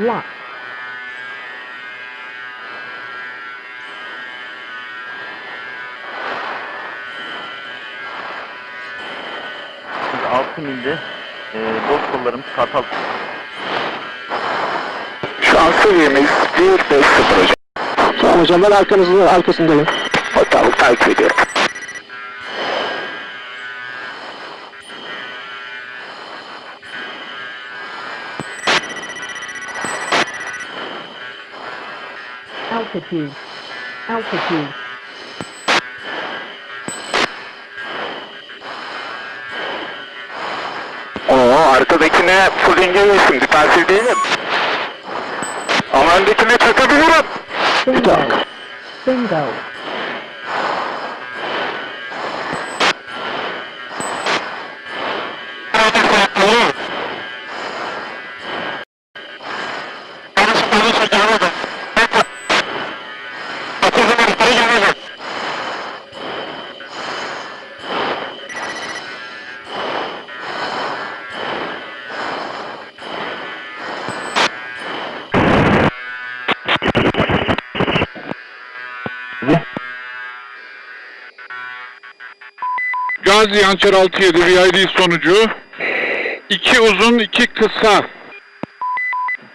Locked. Şimdi 6 milde e, boz kollarımız Kartal Şu an seviyemiz 150 hocam. Tamam hocam ben arkanızda arkasındayım. Hatta takip ediyorum. Altitude. Altitude. Oo arkadakine full engellesin. Defansif değilim. Ama öndekine çakabilirim. Bingo. Bingo. Gazi Hançer 67 VID sonucu. İki uzun, iki kısa.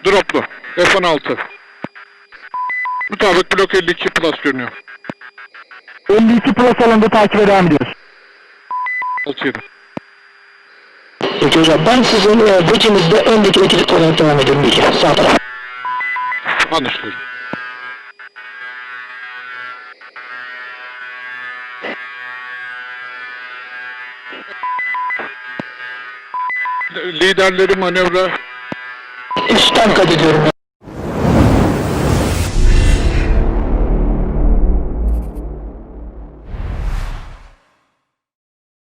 Droplu. F-16. Mutabık blok 52 plus görünüyor. 52 plus alanda takibe devam ediyoruz. 67. Peki hocam ben sizin e, becinizde öndeki ekip olarak devam ediyorum bilgi. Sağ taraf. Anlaşıldı. Liderleri manevra Üstten kaydediyorum.